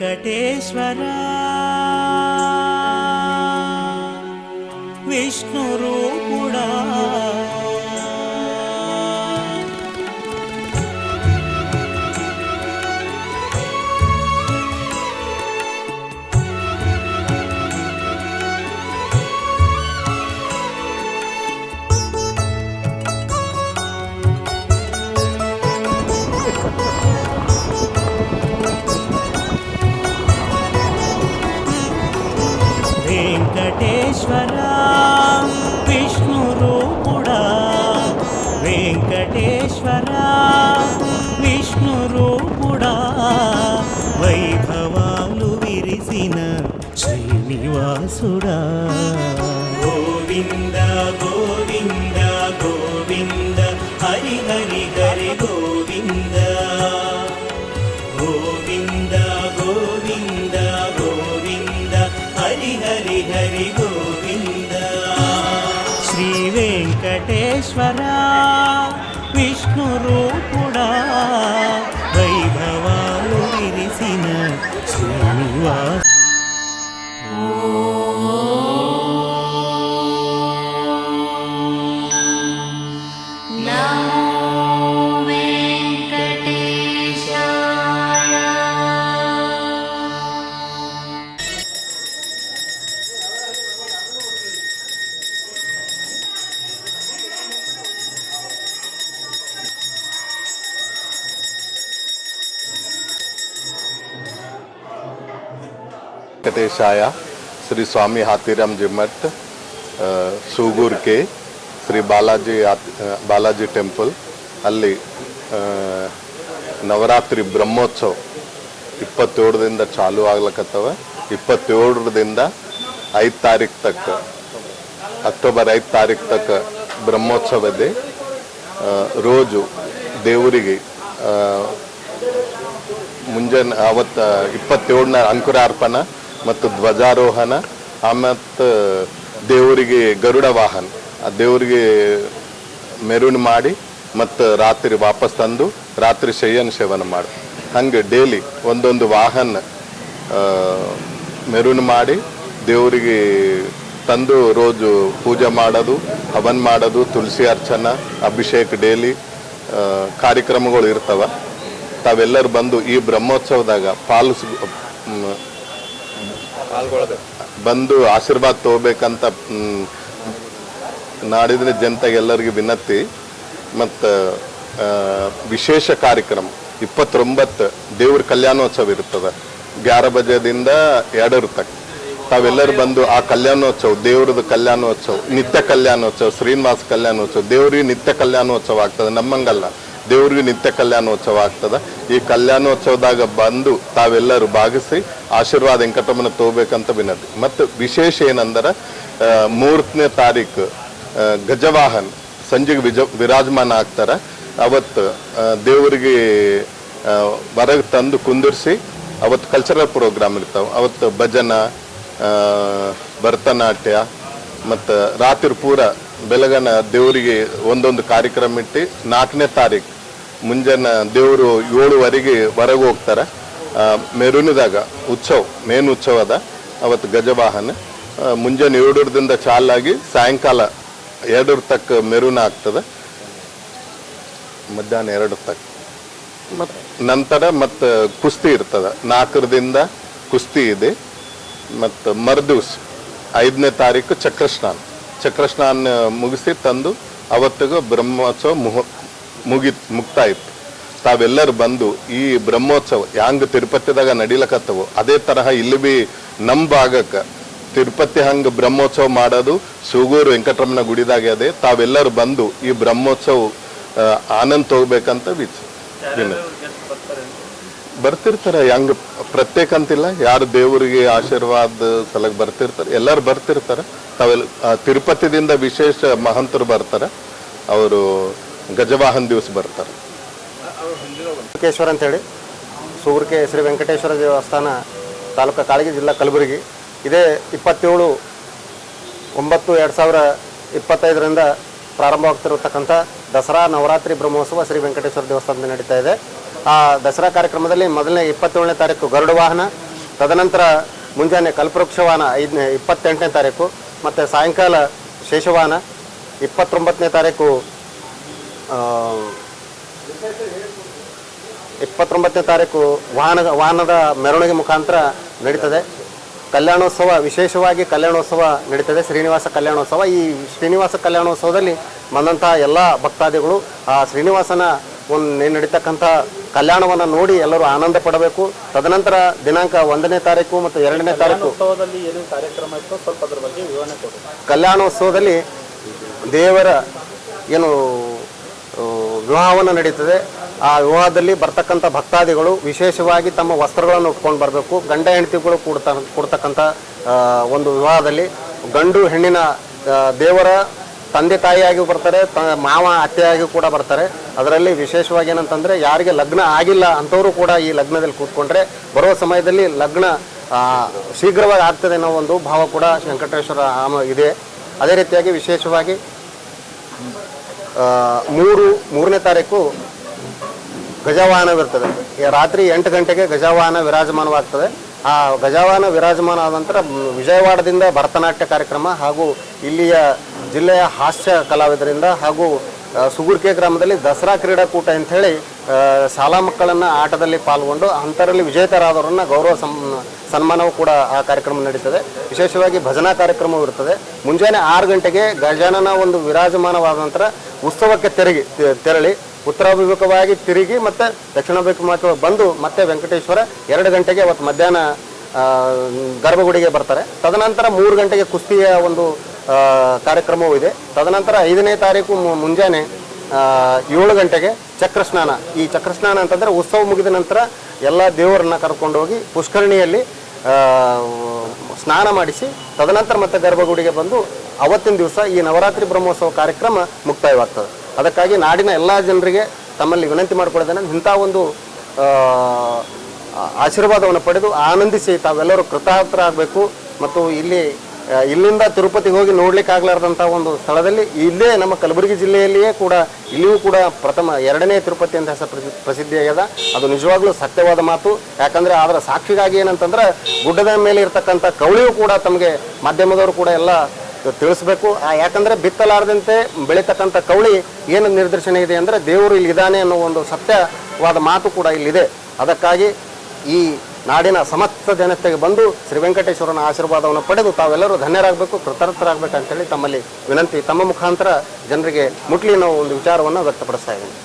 వెంకటేశ్వర. విష్ణురూపుడా వెంకటేశ్వరా విష్ణురూపుడా వెంకటేశ్వరా విష్ణురూపుడా వైభవాలు విరిసిన శ్రీనివాసుడా. గోవింద వెంకటేశ్వర విష్ణు రూపుడా వైభవాలు విరిసిన శ్రీనివాస ವೆಂಕಟೇಶಾಯ ಶ್ರೀ ಸ್ವಾಮಿ ಹಾತಿರಾಮ್ ಜಿಮ್ಮಟ್ ಸೂಗೂರ್ ಕೆ ಶ್ರೀ ಬಾಲಾಜಿ ಬಾಲಾಜಿ ಟೆಂಪಲ್ ಅಲ್ಲಿ ನವರಾತ್ರಿ ಬ್ರಹ್ಮೋತ್ಸವ ಇಪ್ಪತ್ತೇಳರಿಂದ ಚಾಲು ಆಗ್ಲಕತ್ತವ. ಇಪ್ಪತ್ತೇಳರಿಂದ ಐದು ತಾರೀಕು ತಕ್ಕ ಅಕ್ಟೋಬರ್ ಐದು ತಾರೀಕು ತಕ್ಕ ಬ್ರಹ್ಮೋತ್ಸವ ಇದೆ ಆ, ರೋಜು ದೇವರಿಗೆ ಮುಂಜಾನೆ ಅವತ್ತು ಇಪ್ಪತ್ತೇಳನ ಅಂಕುರಾರ್ಪಣ ಮತ್ತು ಧ್ವಜಾರೋಹಣ ಮತ್ತು ದೇವರಿಗೆ ಗರುಡ ವಾಹನ, ಆ ದೇವರಿಗೆ ಮೆರುಣ್ ಮಾಡಿ ಮತ್ತು ರಾತ್ರಿ ವಾಪಸ್ ತಂದು ರಾತ್ರಿ ಶಯನ ಸೇವನ ಮಾಡಿ. ಹಂಗೆ ಡೇಲಿ ಒಂದೊಂದು ವಾಹನ ಮೆರುಣ್ ಮಾಡಿ ದೇವರಿಗೆ ತಂದು ರೋಜು ಪೂಜೆ ಮಾಡೋದು, ಹವನ್ ಮಾಡೋದು, ತುಳಸಿ ಅರ್ಚನ, ಅಭಿಷೇಕ ಡೇಲಿ ಕಾರ್ಯಕ್ರಮಗಳು ಇರ್ತವೆ. ತಾವೆಲ್ಲರೂ ಬಂದು ಈ ಬ್ರಹ್ಮೋತ್ಸವದಾಗ ಪಾಲಿಸ್ ಬಂದು ಆಶೀರ್ವಾದ ತಗೋಬೇಕಂತ ನಾಡಿದ್ರೆ ಜನತೆಗೆಲ್ಲರಿಗೂ ವಿನಂತಿ. ಮತ್ತು ವಿಶೇಷ ಕಾರ್ಯಕ್ರಮ, ಇಪ್ಪತ್ತೊಂಬತ್ತು, ದೇವ್ರ ಕಲ್ಯಾಣೋತ್ಸವ ಇರ್ತದೆ. ಗ್ಯಾರ ಬಜೆದಿಂದ ಎರಡರ ತಕ್ಕ ತಾವೆಲ್ಲರೂ ಬಂದು ಆ ಕಲ್ಯಾಣೋತ್ಸವ ದೇವ್ರದ್ದು ಕಲ್ಯಾಣೋತ್ಸವ, ನಿತ್ಯ ಕಲ್ಯಾಣೋತ್ಸವ, ಶ್ರೀನಿವಾಸ ಕಲ್ಯಾಣೋತ್ಸವ, ದೇವ್ರಿಗೆ ನಿತ್ಯ ಕಲ್ಯಾಣೋತ್ಸವ ಆಗ್ತದೆ ನಮ್ಮಂಗಲ್ಲ. ದೇವ್ರಿಗೆ ನಿತ್ಯ ಕಲ್ಯಾಣೋತ್ಸವ ಆಗ್ತದೆ. ಈ ಕಲ್ಯಾಣೋತ್ಸವದಾಗ ಬಂದು ತಾವೆಲ್ಲರೂ ಭಾಗಿಸಿ ಆಶೀರ್ವಾದ ವೆಂಕಟಮ್ಮನ ತಗೋಬೇಕಂತ ವಿನಂತಿ. ಮತ್ತು ವಿಶೇಷ ಏನಂದ್ರೆ ಮೂರನೇ ತಾರೀಕು ಗಜವಾಹನ್ ಸಂಜೆಗೆ ವಿಜ, ವಿರಾಜಮಾನ ಆಗ್ತಾರೆ. ಅವತ್ತು ದೇವರಿಗೆ ಹೊರಗೆ ತಂದು ಕುಂದಿರಿಸಿ ಅವತ್ತು ಕಲ್ಚರಲ್ ಪ್ರೋಗ್ರಾಮ್ ಇರ್ತಾವೆ. ಅವತ್ತು ಭಜನ ಭರತನಾಟ್ಯ, ಮತ್ತು ರಾತ್ರಿ ಪೂರ ಬೆಳಗನ ದೇವರಿಗೆ ಒಂದೊಂದು ಕಾರ್ಯಕ್ರಮ ಇಟ್ಟು ನಾಲ್ಕನೇ ತಾರೀಕು ಮುಂಜಾನೆ ದೇವರು ಏಳುವರೆಗೆ ಹೊರಗೆ ಹೋಗ್ತಾರೆ. ಮೆರುನದಾಗ ಉತ್ಸವ ಮೇನ್ ಉತ್ಸವ ಅದ. ಅವತ್ತು ಗಜವಾಹನ. ಮುಂಜಾನೆ ಏಳರದಿಂದ ಚಾಲಾಗಿ ಸಾಯಂಕಾಲ ಎರಡರ ತಕ್ಕ ಮೆರುನ ಆಗ್ತದೆ. ಮಧ್ಯಾಹ್ನ ಎರಡರ ತಕ್ಕ ಮತ್ತು ನಂತರ ಮತ್ತು ಕುಸ್ತಿ ಇರ್ತದೆ. ನಾಲ್ಕರದಿಂದ ಕುಸ್ತಿ ಇದೆ. ಮತ್ತು ಮರುದಿವ್ಸ ಐದನೇ ತಾರೀಕು ಚಕ್ರಸ್ನಾನ. ಚಕ್ರಸ್ನಾನ ಮುಗಿಸಿ ತಂದು ಅವತ್ತಿಗೂ ಬ್ರಹ್ಮೋತ್ಸವ ಮುಹ ಮುಗಿ ಮುಕ್ತಾಯಿತು. ತಾವೆಲ್ಲರೂ ಬಂದು ಈ ಬ್ರಹ್ಮೋತ್ಸವ ಹ್ಯಾಂಗ ತಿರುಪತಿದಾಗ ನಡಿಲಕತ್ತವು ಅದೇ ತರಹ ಇಲ್ಲಿ ಬಿ ನಮ್ಮ ಭಾಗಕ್ಕೆ ತಿರುಪತಿ ಹಂಗ ಬ್ರಹ್ಮೋತ್ಸವ ಮಾಡೋದು ಸೂಗೂರು ವೆಂಕಟರಮಣ ಗುಡಿದಾಗೆ ಅದೇ. ತಾವೆಲ್ಲರೂ ಬಂದು ಈ ಬ್ರಹ್ಮೋತ್ಸವ ಆನಂದ್ ತಗೋಬೇಕಂತ ವಿಚ್ ಬರ್ತಿರ್ತಾರ ಹೆಂಗ್ ಪ್ರತ್ಯೇಕ ಅಂತಿಲ್ಲ ಯಾರು ದೇವರಿಗೆ ಆಶೀರ್ವಾದ ಸಲಗ ಬರ್ತಿರ್ತಾರೆ ಎಲ್ಲರೂ ಬರ್ತಿರ್ತಾರ. ತಾವೆಲ್ಲ ತಿರುಪತಿದಿಂದ ವಿಶೇಷ ಮಹಂತರು ಬರ್ತಾರೆ. ಅವರು ಗಜವಾಹನ್ ದಿವಸ ಬರ್ತಾರೆ. ವೆಂಕಟೇಶ್ವರ ಅಂತೇಳಿ ಸೂರ್ಕೆ ಶ್ರೀ ವೆಂಕಟೇಶ್ವರ ದೇವಸ್ಥಾನ ತಾಲೂಕು ಕಾಳಗಿ ಜಿಲ್ಲಾ ಕಲಬುರಗಿ. ಇದೇ ಇಪ್ಪತ್ತೇಳು ಒಂಬತ್ತು ಎರಡು ಸಾವಿರ ಇಪ್ಪತ್ತೈದರಿಂದ ಪ್ರಾರಂಭವಾಗ್ತಿರತಕ್ಕಂಥ ದಸರಾ ನವರಾತ್ರಿ ಬ್ರಹ್ಮೋತ್ಸವ ಶ್ರೀ ವೆಂಕಟೇಶ್ವರ ದೇವಸ್ಥಾನದಲ್ಲಿ ನಡೀತಾ ಇದೆ. ಆ ದಸರಾ ಕಾರ್ಯಕ್ರಮದಲ್ಲಿ ಮೊದಲನೇ ಇಪ್ಪತ್ತೇಳನೇ ತಾರೀಕು ಗರುಡ ವಾಹನ ತದನಂತರ ಮುಂಜಾನೆ ಕಲ್ಪವೃಕ್ಷವಾನ ಐದನೇ, ಇಪ್ಪತ್ತೆಂಟನೇ ತಾರೀಕು, ಮತ್ತು ಸಾಯಂಕಾಲ ಶೇಷವಾಹನ, ಇಪ್ಪತ್ತೊಂಬತ್ತನೇ ತಾರೀಕು ಇಪ್ಪತ್ತೊಂಬತ್ತನೇ ತಾರೀಕು ವಾಹನ ವಾಹನದ ಮೆರವಣಿಗೆ ಮುಖಾಂತರ ನಡೀತದೆ. ಕಲ್ಯಾಣೋತ್ಸವ ವಿಶೇಷವಾಗಿ ಕಲ್ಯಾಣೋತ್ಸವ ನಡೀತದೆ. ಶ್ರೀನಿವಾಸ ಕಲ್ಯಾಣೋತ್ಸವ. ಈ ಶ್ರೀನಿವಾಸ ಕಲ್ಯಾಣೋತ್ಸವದಲ್ಲಿ ಬಂದಂತಹ ಎಲ್ಲ ಭಕ್ತಾದಿಗಳು ಆ ಶ್ರೀನಿವಾಸನ ಒಂದು ನಡೀತಕ್ಕಂಥ ಕಲ್ಯಾಣವನ್ನು ನೋಡಿ ಎಲ್ಲರೂ ಆನಂದ ಪಡಬೇಕು. ತದನಂತರ ದಿನಾಂಕ ಒಂದನೇ ತಾರೀಕು ಮತ್ತು ಎರಡನೇ ತಾರೀಕು ಉತ್ಸವದಲ್ಲಿ ಏನು ಕಾರ್ಯಕ್ರಮ ಇತ್ತು ಸ್ವಲ್ಪ ಅದ್ರ ಬಗ್ಗೆ ವಿವರಣೆ ಕೊಡಿ. ಕಲ್ಯಾಣೋತ್ಸವದಲ್ಲಿ ದೇವರ ಏನು ವಿವಾಹವನ್ನು ನಡೀತದೆ. ಆ ವಿವಾಹದಲ್ಲಿ ಬರ್ತಕ್ಕಂಥ ಭಕ್ತಾದಿಗಳು ವಿಶೇಷವಾಗಿ ತಮ್ಮ ವಸ್ತ್ರಗಳನ್ನು ಉಟ್ಕೊಂಡು ಬರಬೇಕು. ಗಂಡ ಹೆಂಡತಿಗಳು ಕೂಡ್ತಾ, ಕೊಡ್ತಕ್ಕಂಥ ಒಂದು ವಿವಾಹದಲ್ಲಿ ಗಂಡು ಹೆಣ್ಣಿನ ದೇವರ ತಂದೆ ತಾಯಿಯಾಗಿ ಬರ್ತಾರೆ, ತ, ಮಾವ ಅತ್ತೆಯಾಗಿ ಕೂಡ ಬರ್ತಾರೆ. ಅದರಲ್ಲಿ ವಿಶೇಷವಾಗಿ ಏನಂತಂದರೆ ಯಾರಿಗೆ ಲಗ್ನ ಆಗಿಲ್ಲ ಅಂಥವರು ಕೂಡ ಈ ಲಗ್ನದಲ್ಲಿ ಕೂತ್ಕೊಂಡ್ರೆ ಬರುವ ಸಮಯದಲ್ಲಿ ಲಗ್ನ ಶೀಘ್ರವಾಗಿ ಆಗ್ತದೆ ಅನ್ನೋ ಒಂದು ಭಾವ ಕೂಡ ವೆಂಕಟೇಶ್ವರ ಇದೆ. ಅದೇ ರೀತಿಯಾಗಿ ವಿಶೇಷವಾಗಿ ಮೂರು, ಮೂರನೇ ತಾರೀಕು ಗಜವಾಹನವಿರ್ತದೆ ರಾತ್ರಿ ಎಂಟು ಗಂಟೆಗೆ ಗಜವಾಹನ ವಿರಾಜಮಾನವಾಗ್ತದೆ. ಆ ಗಜವಾಹನ ವಿರಾಜಮಾನ ಆದ ನಂತರ ವಿಜಯವಾಡದಿಂದ ಭರತನಾಟ್ಯ ಕಾರ್ಯಕ್ರಮ ಹಾಗೂ ಇಲ್ಲಿಯ ಜಿಲ್ಲೆಯ ಹಾಸ್ಯ ಕಲಾವಿದರಿಂದ ಹಾಗೂ ಸುಗುರ್ಕೆ ಗ್ರಾಮದಲ್ಲಿ ದಸರಾ ಕ್ರೀಡಾಕೂಟ ಅಂಥೇಳಿ ಶಾಲಾ ಮಕ್ಕಳನ್ನು ಆಟದಲ್ಲಿ ಪಾಲ್ಗೊಂಡು ಅಂಥರಲ್ಲಿ ವಿಜೇತರಾದವರನ್ನು ಗೌರವ ಸನ್ಮಾನವೂ ಕೂಡ ಆ ಕಾರ್ಯಕ್ರಮ ನಡೀತದೆ. ವಿಶೇಷವಾಗಿ ಭಜನಾ ಕಾರ್ಯಕ್ರಮವಿರುತ್ತದೆ ಮುಂಜಾನೆ ಆರು ಗಂಟೆಗೆ ಗಜಾನನ ಒಂದು ವಿರಾಜಮಾನವಾದ ನಂತರ ಉತ್ಸವಕ್ಕೆ ತೆರಗಿ, ತೆರಳಿ, ಉತ್ತರಾಭಿಮುಖವಾಗಿ ತಿರುಗಿ ಮತ್ತೆ ದಕ್ಷಿಣಾಭಿಮುಖ ಬಂದು ಮತ್ತೆ ವೆಂಕಟೇಶ್ವರ ಎರಡು ಗಂಟೆಗೆ ಅವತ್ತು ಮಧ್ಯಾಹ್ನ ಗರ್ಭಗುಡಿಗೆ ಬರ್ತಾರೆ. ತದನಂತರ ಮೂರು ಗಂಟೆಗೆ ಕುಸ್ತಿಯ ಒಂದು ಕಾರ್ಯಕ್ರಮವೂ ಇದೆ. ತದನಂತರ ಐದನೇ ತಾರೀಕು ಮುಂಜಾನೆ ಏಳು ಗಂಟೆಗೆ ಚಕ್ರಸ್ನಾನ. ಈ ಚಕ್ರಸ್ನಾನ ಅಂತಂದರೆ ಉತ್ಸವ ಮುಗಿದ ನಂತರ ಎಲ್ಲ ದೇವರನ್ನ ಕರ್ಕೊಂಡು ಹೋಗಿ ಪುಷ್ಕರಣಿಯಲ್ಲಿ ಸ್ನಾನ ಮಾಡಿಸಿ, ತದನಂತರ ಮತ್ತೆ ಗರ್ಭಗುಡಿಗೆ ಬಂದು ಅವತ್ತಿನ ದಿವಸ ಈ ನವರಾತ್ರಿ ಬ್ರಹ್ಮೋತ್ಸವ ಕಾರ್ಯಕ್ರಮ ಮುಕ್ತಾಯವಾಗ್ತದೆ. ಅದಕ್ಕಾಗಿ ನಾಡಿನ ಎಲ್ಲ ಜನರಿಗೆ ತಮ್ಮಲ್ಲಿ ವಿನಂತಿ ಮಾಡಿಕೊಳ್ಳೋದೇನೆ ಇಂಥ ಒಂದು ಆಶೀರ್ವಾದವನ್ನು ಪಡೆದು ಆನಂದಿಸಿ ತಾವೆಲ್ಲರೂ ಕೃತಾರ್ಥರಾಗಬೇಕು ಮತ್ತು ಇಲ್ಲಿ ಇಲ್ಲಿಂದ ತಿರುಪತಿಗೆ ಹೋಗಿ ನೋಡ್ಲಿಕ್ಕೆ ಆಗ್ಲಾರ್ದಂಥ ಒಂದು ಸ್ಥಳದಲ್ಲಿ ಇಲ್ಲೇ ನಮ್ಮ ಕಲಬುರಗಿ ಜಿಲ್ಲೆಯಲ್ಲಿಯೇ ಕೂಡ, ಇಲ್ಲಿಯೂ ಕೂಡ ಪ್ರಥಮ ಎರಡನೇ ತಿರುಪತಿ ಅಂತ ಹೆಸರು ಪ್ರಸಿ ಪ್ರಸಿದ್ಧಿಯಾಗ್ಯದ ಅದು ನಿಜವಾಗ್ಲೂ ಸತ್ಯವಾದ ಮಾತು. ಯಾಕಂದ್ರೆ ಅದರ ಸಾಕ್ಷಿಗಾಗಿ ಏನಂತಂದ್ರೆ ಗುಡ್ಡದ ಮೇಲೆ ಇರ್ತಕ್ಕಂಥ ಕವಳಿಯು ಕೂಡ ತಮಗೆ ಮಾಧ್ಯಮದವರು ಕೂಡ ಎಲ್ಲ ತಿಳಿಸ್ಬೇಕು. ಆ, ಯಾಕಂದ್ರೆ ಬಿತ್ತಲಾರದಂತೆ ಬೆಳೀತಕ್ಕಂಥ ಕವಳಿ ಏನು ನಿರ್ದೇಶನ ಇದೆ ಅಂದರೆ ದೇವರು ಇಲ್ಲಿ ಇದ್ದಾನೆ ಅನ್ನೋ ಒಂದು ಸತ್ಯವಾದ ಮಾತು ಕೂಡ ಇಲ್ಲಿದೆ. ಅದಕ್ಕಾಗಿ ಈ ನಾಡಿನ ಸಮಸ್ತ ಜನತೆಗೆ ಬಂದು ಶ್ರೀ ವೆಂಕಟೇಶ್ವರನ ಆಶೀರ್ವಾದವನ್ನು ಪಡೆದು ತಾವೆಲ್ಲರೂ ಧನ್ಯರಾಗಬೇಕು ಕೃತಾರ್ಥರಾಗಬೇಕಂತೇಳಿ ತಮ್ಮಲ್ಲಿ ವಿನಂತಿ. ತಮ್ಮ ಮುಖಾಂತರ ಜನರಿಗೆ ಮುಟ್ಲಿ ನಾವು ಒಂದು ವಿಚಾರವನ್ನು ವ್ಯಕ್ತಪಡಿಸ್ತಾ ಇದ್ದೀನಿ.